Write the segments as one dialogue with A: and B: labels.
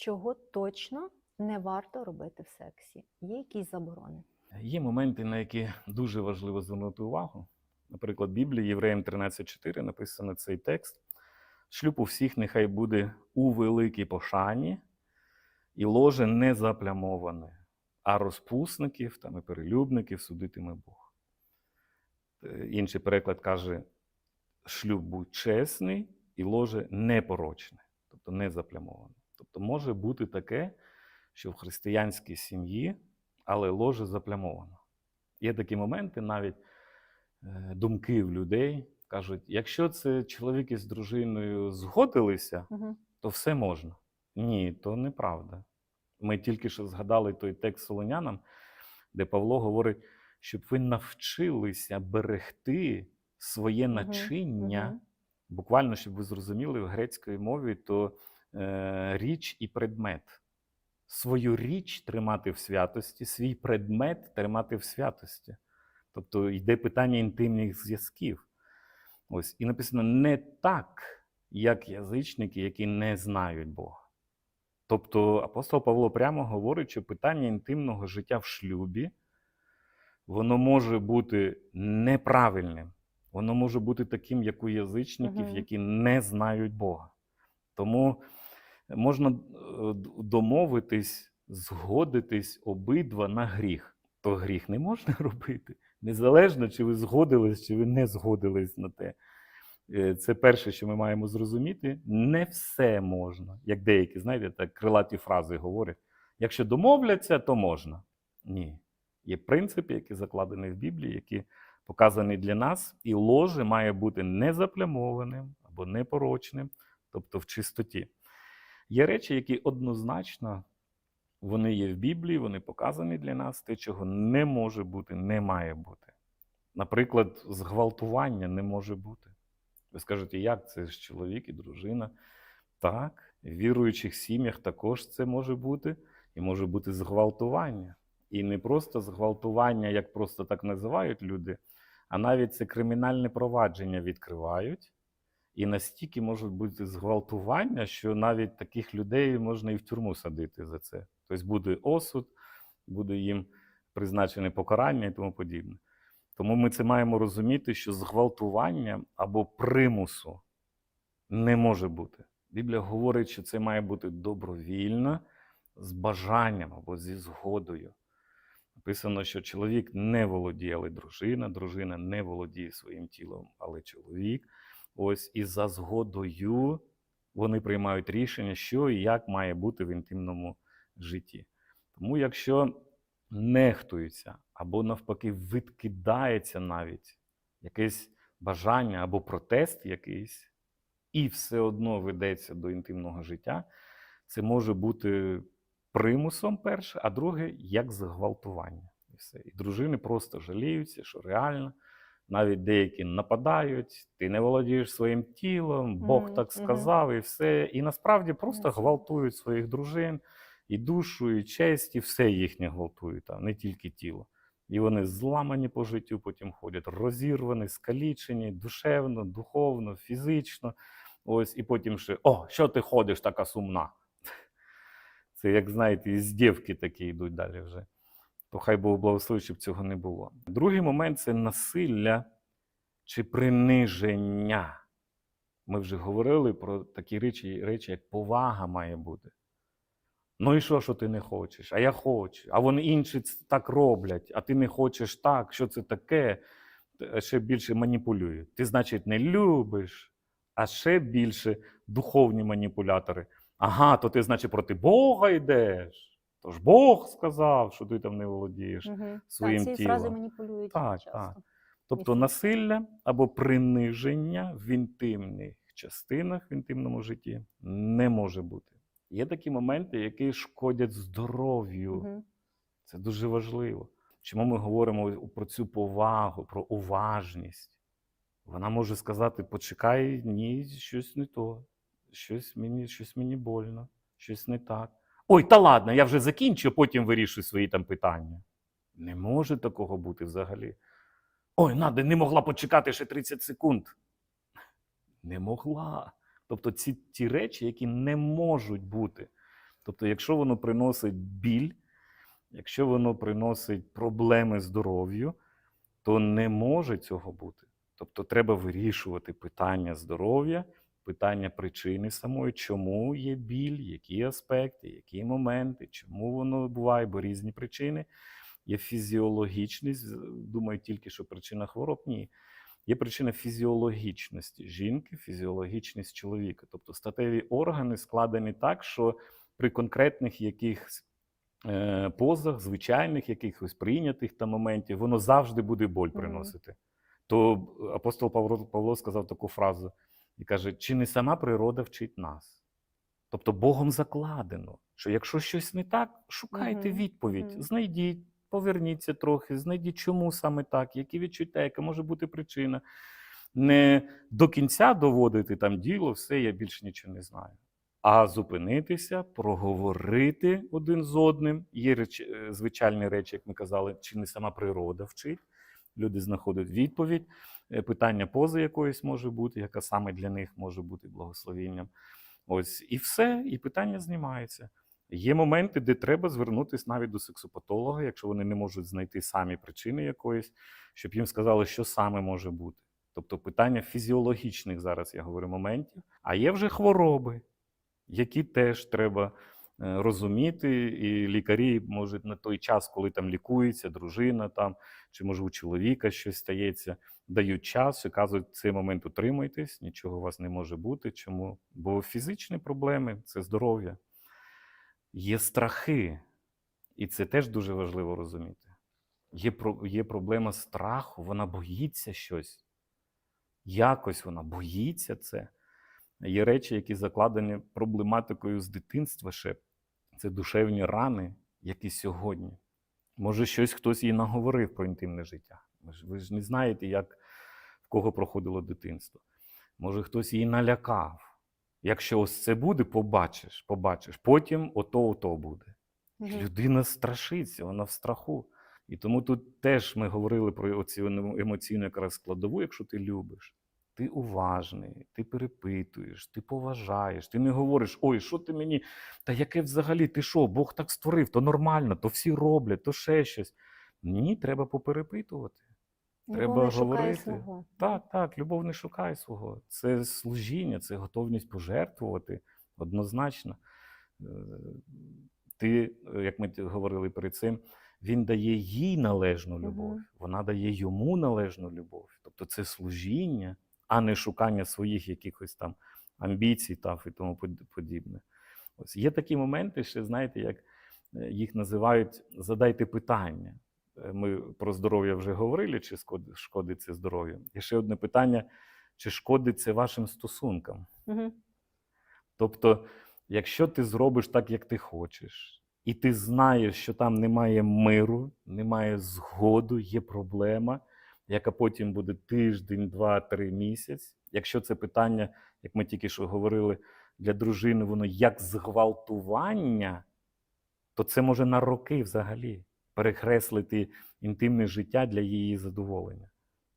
A: чого точно не варто робити в сексі? Є якісь заборони?
B: Є моменти, на які дуже важливо звернути увагу. Наприклад, в Біблії Євреям 13.4 написано цей текст. Шлюб у всіх нехай буде у великій пошані, і ложе не заплямоване, а розпусників там, і перелюбників судитиме Бог. Е, Інший переклад каже: шлюб будь чесний і ложе непорочне, тобто не заплямоване. Тобто може бути таке, що в християнській сім'ї, але ложе заплямовано. Є такі моменти, навіть е, думки в людей кажуть: якщо це чоловік із дружиною згодилися,
A: Угу.
B: то все можна. Ні, то неправда. Ми тільки що згадали той текст Солонянам, де Павло говорить, щоб ви навчилися берегти своє начиння. Буквально, щоб ви зрозуміли, в грецької мові то річ і предмет. Свою річ тримати в святості, свій предмет тримати в святості. Тобто йде питання інтимних зв'язків. Ось. І написано не так, як язичники, які не знають Бога. Тобто апостол Павло прямо говорить, що питання інтимного життя в шлюбі, воно може бути неправильним. Воно може бути таким, як у язичників, які не знають Бога. Тому можна е, домовитись, згодитись обидва на гріх. То гріх не можна робити. Незалежно, чи ви згодились, чи ви не згодились на те. Е, Це перше, що ми маємо зрозуміти. Не все можна. Як деякі, знаєте, так крилаті фрази говорять: якщо домовляться, то можна. Ні. Є принципи, які закладені в Біблії, які показані для нас, і ложе має бути не заплямованим або непорочним, тобто в чистоті. Є речі, які однозначно вони є в Біблії, вони показані для нас, те, чого не може бути, не має бути. Наприклад, зґвалтування не може бути. Ви скажете, як це ж чоловік і дружина? Так, в віруючих сім'ях також це може бути, і може бути зґвалтування. І не просто зґвалтування, як просто так називають люди, а навіть це кримінальне провадження відкривають. І настільки можуть бути зґвалтування, що навіть таких людей можна і в тюрму садити за це. Тобто буде осуд, буде їм призначене покарання і тому подібне. Тому ми це маємо розуміти, що зґвалтування або примусу не може бути. Біблія говорить, що це має бути добровільно, з бажанням або зі згодою. Написано, що чоловік не володіє, але дружина, дружина не володіє своїм тілом, але чоловік. Ось і за згодою вони приймають рішення, що і як має бути в інтимному житті. Тому, якщо нехтується або навпаки відкидається навіть якесь бажання або протест якийсь, і все одно ведеться до інтимного життя, це може бути примусом перше, а друге як зґвалтування. І все. І дружини просто жаліються, що реально. Навіть деякі нападають, ти не володієш своїм тілом, Бог
A: Мгм,
B: так
A: мгм.
B: сказав, і все. І насправді просто гвалтують своїх дружин, і душу, і честь, і все їхнє гвалтують, там, не тільки тіло. І вони зламані по життю, потім ходять, розірвані, скалічені, душевно, духовно, фізично. Ось, і потім ще: О, що ти ходиш така сумна? Це, як знаєте, із дівки такі йдуть далі вже то хай Бог благословить, щоб цього не було. Другий момент це насилля чи приниження. Ми вже говорили про такі речі, речі, як повага має бути. Ну і що, що ти не хочеш? А я хочу. А вони інші так роблять, а ти не хочеш так. Що це таке? Ще більше маніпулюють. Ти, значить, не любиш, а ще більше духовні маніпулятори. Ага, то ти, значить, проти Бога йдеш. Тож Бог сказав, що ти там не володієш.
A: Угу.
B: своїм
A: ці фрази маніпулюють
B: Так,
A: часто.
B: так. Тобто насилля або приниження в інтимних частинах в інтимному житті не може бути. Є такі моменти, які шкодять здоров'ю.
A: Мгм.
B: Це дуже важливо. Чому ми говоримо про цю повагу, про уважність? Вона може сказати: почекай, ні, щось не то, щось мені, щось мені больно, щось не так. Ой, та ладно, я вже закінчу, потім вирішую свої там питання. Не може такого бути взагалі. Ой, Надя не могла почекати ще 30 секунд. Не могла. Тобто ці ті речі, які не можуть бути. Тобто, якщо воно приносить біль, якщо воно приносить проблеми здоров'ю, то не може цього бути. Тобто, треба вирішувати питання здоров'я, питання причини самої, чому є біль, які аспекти, які моменти, чому воно буває, бо різні причини. Є фізіологічність, думаю, тільки що причина хвороб. Ні. Є причина фізіологічності жінки, фізіологічність чоловіка. Тобто статеві органи складені так, що при конкретних якихось е, позах, звичайних, якихось прийнятих там моментів, воно завжди буде боль приносити. То апостол Павло, Павло сказав таку фразу і каже: чи не сама природа вчить нас? Тобто Богом закладено, що якщо щось не так, шукайте
A: Мгм,
B: відповідь,
A: мгм.
B: знайдіть, поверніться трохи, знайдіть, чому саме так, які відчуття, яка може бути причина. Не до кінця доводити там діло, все, я більше нічого не знаю. А зупинитися, проговорити один з одним. Є реч, е, звичайні речі, як ми казали, чи не сама природа вчить. Люди знаходять відповідь. Е, Питання поза якоїсь може бути, яка саме для них може бути благословінням. Ось і все, і питання знімається. Є моменти, де треба звернутися навіть до сексопатолога, якщо вони не можуть знайти самі причини якоїсь, щоб їм сказали, що саме може бути. Тобто питання фізіологічних зараз я говорю моментів, а є вже хвороби, які теж треба розуміти, і лікарі можуть на той час, коли там лікується дружина, там чи може у чоловіка щось стається, дають час і кажуть, цей момент утримуйтесь, нічого у вас не може бути. Чому? Бо фізичні проблеми це здоров'я. Є страхи, і це теж дуже важливо розуміти. Є, є проблема страху, вона боїться щось. Якось вона боїться це. Є речі, які закладені проблематикою з дитинства ще. Це душевні рани, які сьогодні. Може, щось хтось їй наговорив про інтимне життя. Ви ж, не знаєте, як в кого проходило дитинство. Може, хтось її налякав. Якщо ось це буде, побачиш, побачиш. Потім ото, ото буде. І
A: Мгм.
B: Людина страшиться, вона в страху. І тому тут теж ми говорили про оцю емоційну якраз складову, якщо ти любиш. Ти уважний, ти перепитуєш, ти поважаєш, ти не говориш, ой, що ти мені, та яке взагалі, ти що, Бог так створив, то нормально, то всі роблять, то ще щось. Ні, треба поперепитувати. Треба
A: Любов не шукає
B: говорити.
A: свого.
B: Так, так, любов не шукає свого. Це служіння, це готовність пожертвувати однозначно. Е, Ти, як ми говорили перед цим, він дає їй належну любов, вона дає йому належну любов. Тобто це служіння, а не шукання своїх якихось там амбіцій та, і тому подібне. Ось є такі моменти, ще знаєте, як е, їх називають задайте питання. Е, Ми про здоров'я вже говорили, чи шкодить це здоров'ю. І ще одне питання: чи шкодить це вашим стосункам?
A: Мгм.
B: Тобто, якщо ти зробиш так, як ти хочеш, і ти знаєш, що там немає миру, немає згоду, є проблема, яка потім буде тиждень, два, три місяць. Якщо це питання, як ми тільки що говорили, для дружини, воно як зґвалтування, то це може на роки взагалі перекреслити інтимне життя для її задоволення.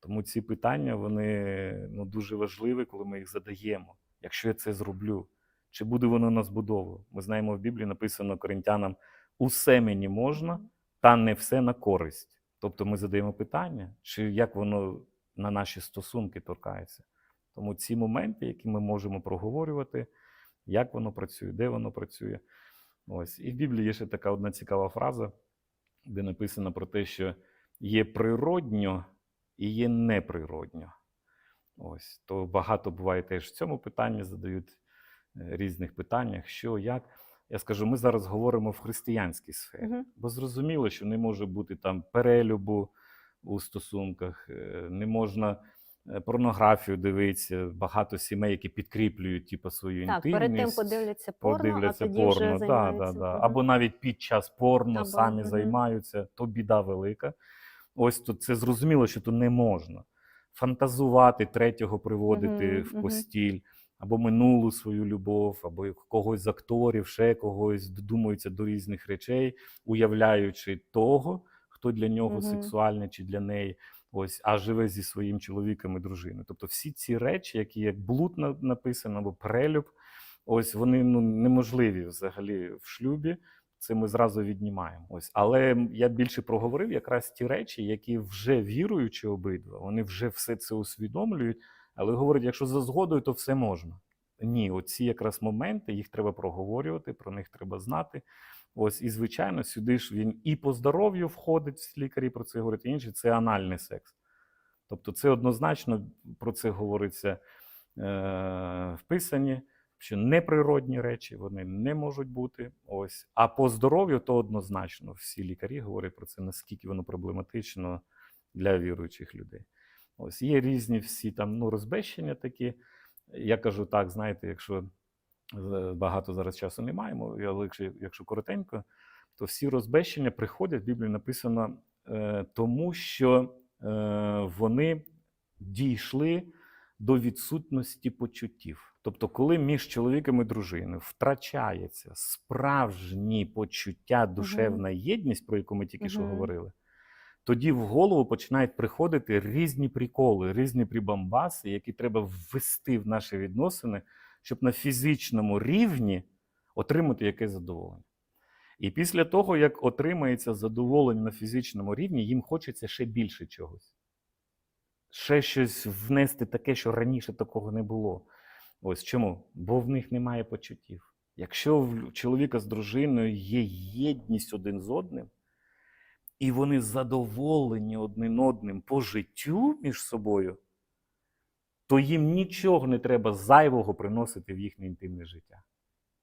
B: Тому ці питання вони ну, дуже важливі, коли ми їх задаємо. Якщо я це зроблю, чи буде воно нас будовою? Ми знаємо в Біблії написано коринтянам: усе мені можна, та не все на користь. Тобто ми задаємо питання, чи як воно на наші стосунки торкається. Тому ці моменти, які ми можемо проговорювати, як воно працює, де воно працює. Ось. І в Біблії є ще така одна цікава фраза, де написано про те, що є природньо і є неприродньо. Ось. То багато буває теж в цьому питанні, задають е, різних питаннях, що, як. Я скажу, ми зараз говоримо в християнській сфері,
A: Мгм.
B: бо зрозуміло, що не може бути там перелюбу у стосунках, е, не можна е, порнографію дивитися, багато сімей, які підкріплюють типу, свою
A: Так, перед тим подивляться порно,
B: подивляться
A: а тоді
B: порно,
A: вже
B: да,
A: займаються.
B: да, да. Або навіть під час порно
A: Або,
B: самі
A: мгм.
B: займаються, то біда велика. Ось тут це зрозуміло, що то не можна. Фантазувати третього приводити
A: Мгм,
B: в
A: мгм.
B: постіль, або минулу свою любов, або когось з акторів, ще когось додумуються до різних речей, уявляючи того, хто для нього
A: Мгм.
B: сексуальний чи для неї. Ось, а живе зі своїм чоловіком і дружиною. Тобто всі ці речі, які як блуд на- написано, або прелюб, ось вони ну, неможливі взагалі в шлюбі. Це ми зразу віднімаємо. Ось, але я більше проговорив якраз ті речі, які вже віруючі обидва, вони вже все це усвідомлюють, але говорять, якщо за згодою, то все можна. Ні, оці якраз моменти, їх треба проговорювати, про них треба знати. Ось, і звичайно, сюди ж він і по здоров'ю входить, лікарі про це говорять, і інші це анальний секс. Тобто, це однозначно про це говориться е, в писанні, що неприродні речі вони не можуть бути. Ось. А по здоров'ю то однозначно. Всі лікарі говорять про це, наскільки воно проблематично для віруючих людей. Ось є різні всі там ну, розбещення такі. Я кажу так, знаєте, якщо е, багато зараз часу не маємо, але якщо, якщо коротенько, то всі розбещення приходять, в Біблії написано, е, тому що е, вони дійшли до відсутності почуттів. Тобто, коли між чоловіком і дружиною втрачається справжні почуття, душевна єдність, про яку ми тільки що говорили, тоді в голову починають приходити різні приколи, різні прибамбаси, які треба ввести в наші відносини, щоб на фізичному рівні отримати якесь задоволення. І після того, як отримається задоволення на фізичному рівні, їм хочеться ще більше чогось. Ще щось внести таке, що раніше такого не було. Ось чому? Бо в них немає почуттів. Якщо в чоловіка з дружиною є єдність один з одним, і вони задоволені один одним по життю між собою, то їм нічого не треба зайвого приносити в їхнє інтимне життя.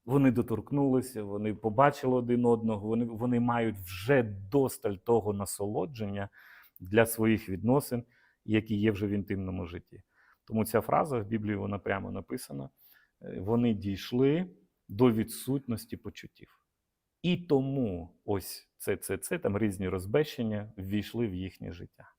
B: Вони доторкнулися, вони побачили один одного, вони, вони мають вже досталь того насолодження для своїх відносин, які є вже в інтимному житті. Тому ця фраза в Біблії вона прямо написана. Е, Вони дійшли до відсутності почуттів. І тому ось це, це, це там різні розбещення ввійшли в їхнє життя.